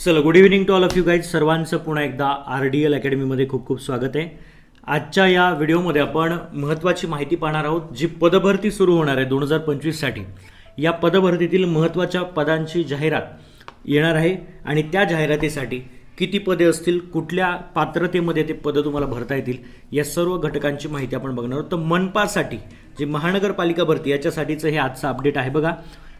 चला good evening to all of you guys सर्वांचं पुन्हा एकदा आर डी एल अकॅडमीमध्ये खूप खूप स्वागत आहे. आजच्या या व्हिडिओमध्ये आपण महत्त्वाची माहिती पाहणार आहोत जी पदभरती सुरू होणार आहे दोन हजार पंचवीससाठी या पदभरतीतील महत्त्वाच्या पदांची जाहिरात येणार आहे आणि त्या जाहिरातीसाठी किती पदे असतील कुठल्या पात्रतेमध्ये ते पदं तुम्हाला भरता येतील या सर्व घटकांची माहिती आपण बघणार आहोत. तर मनपासाठी जे महानगरपालिका भरती याच्यासाठीचं हे आजचं अपडेट आहे बघा.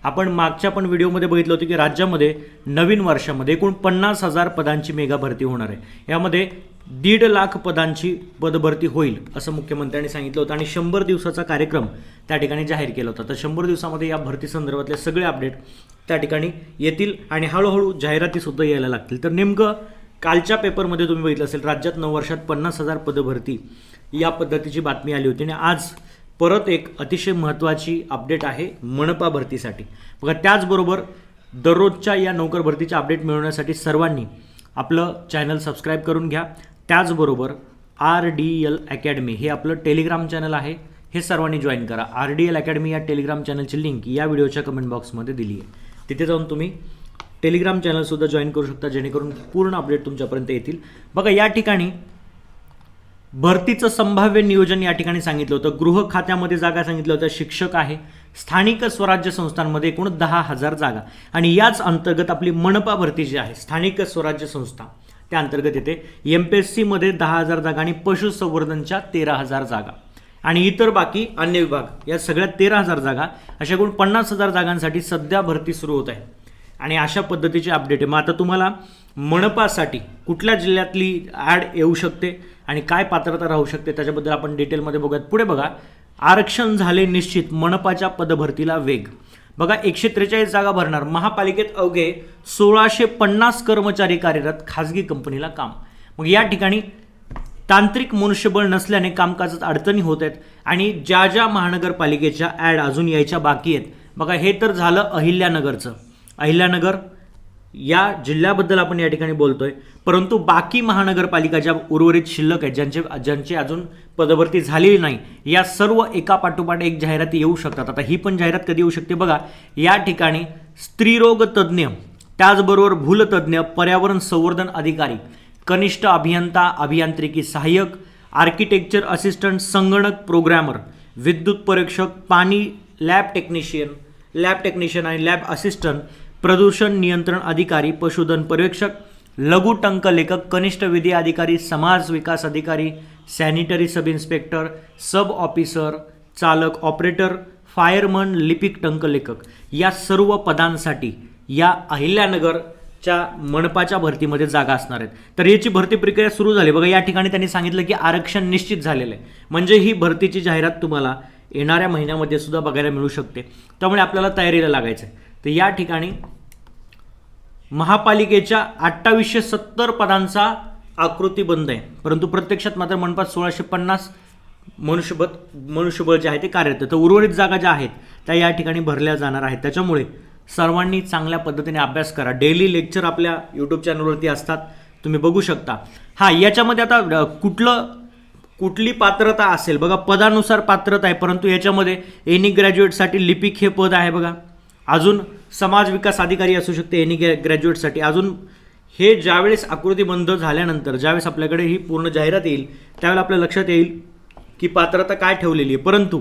आपण मागच्या पण व्हिडिओमध्ये बघितलं होतं की राज्यामध्ये नवीन वर्षामध्ये एकूण पन्नास हजार पदांची मेगा भरती होणार आहे. यामध्ये दीड लाख पदांची पदभरती होईल असं मुख्यमंत्र्यांनी सांगितलं होतं. आणि शंभर दिवसाचा कार्यक्रम त्या ठिकाणी जाहीर केला होता. तर शंभर दिवसामध्ये या भरती संदर्भातले सगळे अपडेट त्या ठिकाणी येतील आणि हळूहळू जाहिरातीसुद्धा यायला लागतील. तर नेमकं कालच्या पेपरमध्ये तुम्ही बघितलं असेल राज्यात नऊ वर्षात पन्नास हजार पदभरती या पद्धतीची बातमी आली होती. आणि आज परत एक अतिशय महत्त्वाची अपडेट आहे मनपा भरतीसाठी. बघा त्याचबरोबर दररोजच्या या नोकर भरतीचे अपडेट मिळवण्यासाठी सर्वांनी आपलं चॅनल सबस्क्राईब करून घ्या. त्याचबरोबर आर डी एल अकॅडमी हे आपलं टेलिग्राम चॅनल आहे. हे सर्वांनी जॉईन करा. आर डी एल अकॅडमी या टेलिग्राम चॅनलची लिंक या व्हिडिओच्या कमेंट बॉक्समध्ये दिली आहे. तिथे जाऊन तुम्ही टेलिग्राम चॅनलसुद्धा जॉईन करू शकता जेणेकरून पूर्ण अपडेट तुमच्यापर्यंत येतील. बघा या ठिकाणी भरतीचं संभाव्य नियोजन या ठिकाणी सांगितलं होतं. गृह खात्यामध्ये जागा सांगितलं होतं. शिक्षक आहे. स्थानिक स्वराज्य संस्थांमध्ये एकूण दहा हजार जागा. आणि याच अंतर्गत आपली मनपा भरती जी आहे स्थानिक स्वराज्य संस्था त्या अंतर्गत येते. एम पी एस सीमध्ये दहा हजार जागा आणि पशुसंवर्धनच्या तेरा हजार जागा. आणि इतर बाकी अन्य विभाग या सगळ्या तेरा हजार जागा अशा एकूण पन्नास हजार जागांसाठी सध्या भरती सुरू होत आहे. आणि अशा पद्धतीची अपडेट आहे. मग आता तुम्हाला मनपासाठी कुठल्या जिल्ह्यातली ॲड येऊ शकते? आणि काय पात्रता राहू शकते त्याच्याबद्दल आपण डिटेलमध्ये बघूयात. पुढे बघा आरक्षण झाले निश्चित मनपाच्या पदभरतीला वेग. बघा एकशे त्रेचाळीस जागा भरणार. महापालिकेत अवघे सोळाशे पन्नास कर्मचारी कार्यरत खाजगी कंपनीला काम. मग या ठिकाणी तांत्रिक मनुष्यबळ नसल्याने कामकाजात अडचणी होत आहेत आणि ज्या ज्या महानगरपालिकेच्या ॲड अजून यायच्या बाकी आहेत. बघा हे तर झालं अहिल्यानगरचं. अहिल्यानगर या जिल्ह्याबद्दल आपण या ठिकाणी बोलतोय. परंतु बाकी महानगरपालिका ज्या उर्वरित शिल्लक आहेत ज्यांचे ज्यांची अजून पदभरती झालेली नाही या सर्व एका पाठोपाठ एक जाहिराती येऊ शकतात. आता ही पण जाहिरात कधी येऊ शकते? बघा या ठिकाणी स्त्रीरोग तज्ज्ञ त्याचबरोबर भूलतज्ज्ञ पर्यावरण संवर्धन अधिकारी कनिष्ठ अभियंता अभियांत्रिकी सहाय्यक आर्किटेक्चर असिस्टंट संगणक प्रोग्रॅमर विद्युत परीक्षक पाणी लॅब टेक्निशियन लॅब टेक्निशियन आणि लॅब असिस्टंट प्रदूषण नियंत्रण अधिकारी पशुधन पर्यवेक्षक लघु टंक लेखक कनिष्ठ विधी अधिकारी समाज विकास अधिकारी sanitary sub inspector sub officer चालक ऑपरेटर फायरमन लिपिक टंक लेखक या सर्व पदांसाठी या अहिल्यानगरच्या मनपाच्या भरतीमध्ये जागा असणार आहेत. तर याची भरती प्रक्रिया सुरू झाली. बघा या ठिकाणी त्यांनी सांगितलं की आरक्षण निश्चित झालेलं आहे. म्हणजे ही भरतीची जाहिरात तुम्हाला येणाऱ्या महिन्यामध्ये सुद्धा बघायला मिळू शकते. त्यामुळे आपल्याला तयारीला लागायचं आहे तर या ठिकाणी महापालिकेच्या अठ्ठावीसशे सत्तर पदांचा आकृती बंद आहे. परंतु प्रत्यक्षात मात्र मनपात सोळाशे पन्नास मनुष्यबळ मनुष्यबळ जे आहे ते कार्यरत तर उर्वरित जागा ज्या आहेत त्या या ठिकाणी भरल्या जाणार आहेत. त्याच्यामुळे सर्वांनी चांगल्या पद्धतीने अभ्यास करा. डेली लेक्चर आपल्या यूट्यूब चॅनलवरती असतात. तुम्ही बघू शकता. हां याच्यामध्ये आता कुठलं कुठली पात्रता असेल? बघा पदानुसार पात्रता आहे परंतु याच्यामध्ये एनी ग्रॅज्युएटसाठी लिपिक हे पद आहे बघा. अजून समाज विकास अधिकारी असू शकते एनी ग्रॅ ग्रॅज्युएटसाठी अजून हे ज्यावेळेस आकृती बंद झाल्यानंतर ज्यावेळेस आपल्याकडे ही पूर्ण जाहिरात येईल त्यावेळेला आपल्या लक्षात येईल की पात्रता काय ठेवलेली आहे. परंतु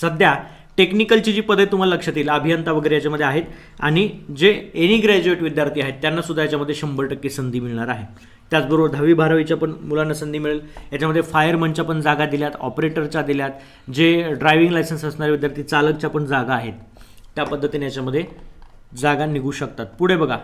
सध्या टेक्निकलची जी पदे तुम्हाला लक्षात येईल अभियंता वगैरे याच्यामध्ये आहेत आणि जे एनी ग्रॅज्युएट विद्यार्थी आहेत त्यांना सुद्धा याच्यामध्ये शंभर टक्के संधी मिळणार आहे. त्याचबरोबर दहावी बारावीच्या पण मुलांना संधी मिळेल. याच्यामध्ये फायरमनच्या पण जागा दिल्यात ऑपरेटरच्या दिल्यात जे ड्रायव्हिंग लायसन्स असणारे विद्यार्थी चालकच्या पण जागा आहेत. त्या पद्धतीने याच्यामध्ये जागा निघू शकतात. पुढे बघा.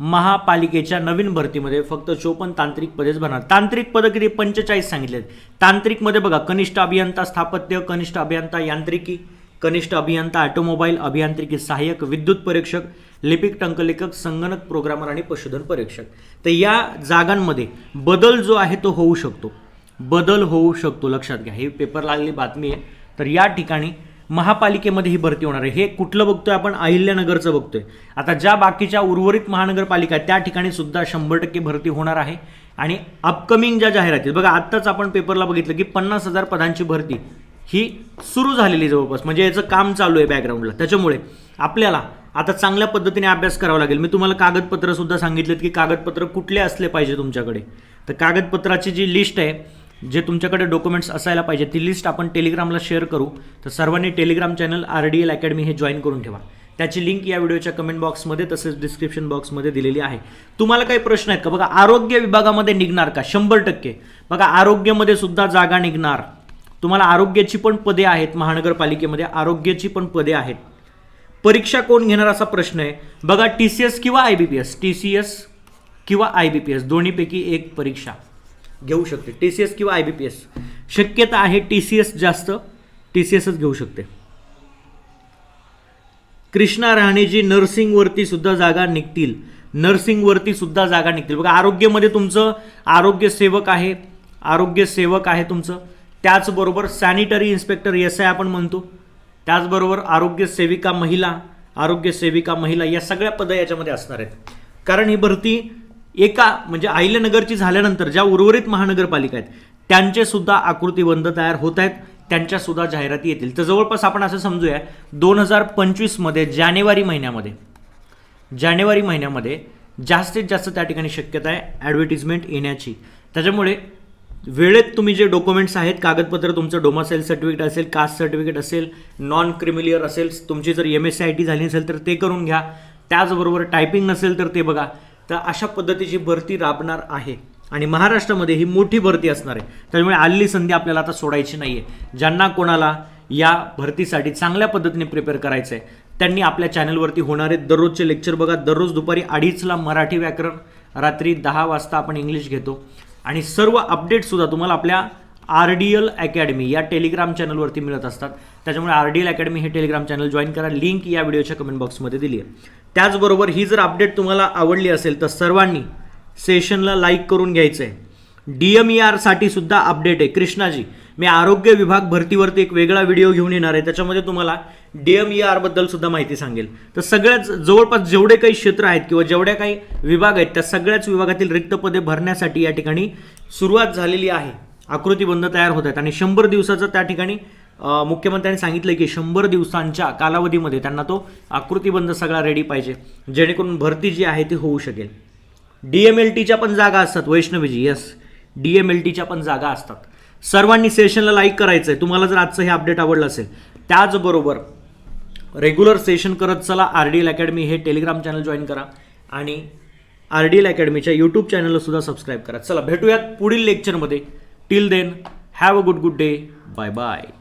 महापालिकेच्या नवीन भरतीमध्ये फक्त चोपन्न तांत्रिक पदेच भरणार. तांत्रिक पदं किती? पंचेचाळीस सांगितले तांत्रिकमध्ये बघा कनिष्ठ अभियंता स्थापत्य कनिष्ठ अभियंता यांत्रिकी कनिष्ठ अभियंता ऑटोमोबाईल अभियांत्रिकी सहाय्यक विद्युत परीक्षक लिपिक टंकलेखक संगणक प्रोग्रामर आणि पशुधन परीक्षक. तर या जागांमध्ये बदल जो आहे तो होऊ शकतो. बदल होऊ शकतो. लक्षात घ्या. ही पेपर लागलेली बातमी आहे. तर या ठिकाणी महापालिकेमध्ये ही भरती होणार आहे. हे कुठलं बघतोय आपण? अहिल्यानगरचं बघतोय. आता ज्या बाकीच्या उर्वरित महानगरपालिका आहेत त्या ठिकाणी सुद्धा शंभर टक्के भरती होणार आहे. आणि अपकमिंग ज्या जाहिराती बघा आत्ताच आपण पेपरला बघितलं की पन्नास हजार पदांची भरती ही सुरू झालेली जवळपास. म्हणजे याचं काम चालू आहे बॅकग्राऊंडला त्याच्यामुळे आपल्याला आता चांगल्या पद्धतीने अभ्यास करावा लागेल. मी तुम्हाला कागदपत्रसुद्धा सांगितलेत की कागदपत्र कुठले असले पाहिजे तुमच्याकडे. तर कागदपत्राची जी लिस्ट आहे जे तुमच्याकडे डॉक्युमेंट्स असायला पाहिजे ती लिस्ट आपण टेलिग्रामला शेअर करू. तर सर्वांनी Telegram channel R D L academy हे जॉईन करून ठेवा. त्याची लिंक या व्हिडिओच्या कमेंट बॉक्समध्ये तसेच डिस्क्रिप्शन बॉक्समध्ये दिलेली आहे. तुम्हाला काही प्रश्न आहेत का? बघा आरोग्य विभागामध्ये निघणार का? शंभर टक्के. बघा आरोग्यामध्ये सुद्धा जागा निघणार. तुम्हाला आरोग्याची पण पदे आहेत महानगरपालिकेमध्ये. आरोग्याची पण पदे आहेत. परीक्षा कोण घेणार असा प्रश्न आहे? बघा टी सी एस किंवा I B P S T C S किंवा आय बी पी एस दोन्हीपैकी एक परीक्षा. घेऊ शकते. टी सी एस किंवा आय बी पी एस शक्यता आहे टी सी एस जास्त टी सी एसच घेऊ शकते. कृष्णा राणेजी नर्सिंगवरती सुद्धा जागा निघतील. नर्सिंगवरती सुद्धा जागा निघतील. बघा आरोग्यमध्ये तुमचं आरोग्य सेवक आहे. आरोग्य सेवक आहे तुमचं. त्याचबरोबर सॅनिटरी इन्स्पेक्टर एस आय आपण म्हणतो. त्याचबरोबर आरोग्य सेविका महिला आरोग्य सेविका महिला या सगळ्या पदं याच्यामध्ये असणार आहेत. कारण ही भरती एका म्हणजे अहिल्यानगरची झाल्यानंतर ज्या उर्वरित महानगरपालिका आहेत त्यांचे सुद्धा आकृतीबंध तयार होत आहेत त्यांच्या सुद्धा जाहिराती येतील. तर जवळपास आपण असं समजूया दोन हजार पंचवीसमध्ये जानेवारी महिन्यामध्ये जानेवारी महिन्यामध्ये जास्तीत जास्त त्या ठिकाणी शक्यता आहे ॲडव्हर्टिजमेंट येण्याची. त्याच्यामुळे वेळेत तुम्ही जे डॉक्युमेंट्स आहेत कागदपत्र तुमचं डोमासाईल सर्टिफिकेट असेल कास्ट सर्टिफिकेट असेल नॉन क्रिमिलियर असेल तुमची जर M S C I T झाली असेल तर ते करून घ्या. त्याचबरोबर टायपिंग नसेल तर ते बघा. तर अशा पद्धतीची भरती राबणार आहे. आणि महाराष्ट्रामध्ये ही मोठी भरती असणार आहे. त्यामुळे आलेली संधी आपल्याला आता सोडायची नाही आहे ज्यांना कोणाला या भरतीसाठी चांगल्या पद्धतीने प्रिपेअर करायचं आहे त्यांनी आपल्या चॅनलवरती होणारे दररोजचे लेक्चर बघा. दररोज दुपारी अडीचला मराठी व्याकरण रात्री दहा वाजता आपण इंग्लिश घेतो. आणि सर्व अपडेटसुद्धा तुम्हाला आपल्या आर डी एल अकॅडमी या टेलिग्राम चॅनलवरती मिळत असतात. त्याच्यामुळे आर डी एल अकॅडमी हे टेलिग्राम चॅनल जॉईन करा. लिंक या व्हिडिओच्या कमेंट बॉक्समध्ये दिली आहे. त्याचबरोबर ही जर अपडेट तुम्हाला आवडली असेल तर सर्वांनी सेशनला लाईक करून घ्यायचं आहे डी एम ई आरसाठी सुद्धा अपडेट आहे. कृष्णाजी मी आरोग्य विभाग भरतीवरती एक वेगळा व्हिडिओ घेऊन येणार आहे. त्याच्यामध्ये तुम्हाला डी एम ई आरबद्दल सुद्धा माहिती सांगेल. तर सगळ्याच जवळपास जेवढे काही क्षेत्र आहेत किंवा जेवढ्या काही विभाग आहेत त्या सगळ्याच विभागातील रिक्त पदे भरण्यासाठी या ठिकाणी सुरुवात झालेली आहे. आकृतीबंध तयार होत आहेत. आणि शंभर दिवसाचं त्या ठिकाणी मुख्यमंत्र्यांनी सांगितलं की शंभर दिवसांच्या कालावधीमध्ये त्यांना तो आकृतीबंध सगळा रेडी पाहिजे. जेणेकरून भरती जी आहे ती होऊ शकेल. डी एम एल टीच्या पण जागा असतात वैष्णवीजी. येस डी एम एल टीच्या पण जागा असतात. सर्वांनी सेशनला लाईक करायचं आहे तुम्हाला जर आजचं हे अपडेट आवडलं असेल त्याचबरोबर रेग्युलर सेशन करत चला. आर डी एल अकॅडमी हे टेलिग्राम चॅनल जॉईन करा. आणि आर डी एल अकॅडमीच्या यूट्यूब चॅनलला सुद्धा सबस्क्राईब करा. चला भेटूयात पुढील लेक्चरमध्ये Till then, have a good good day. Bye bye.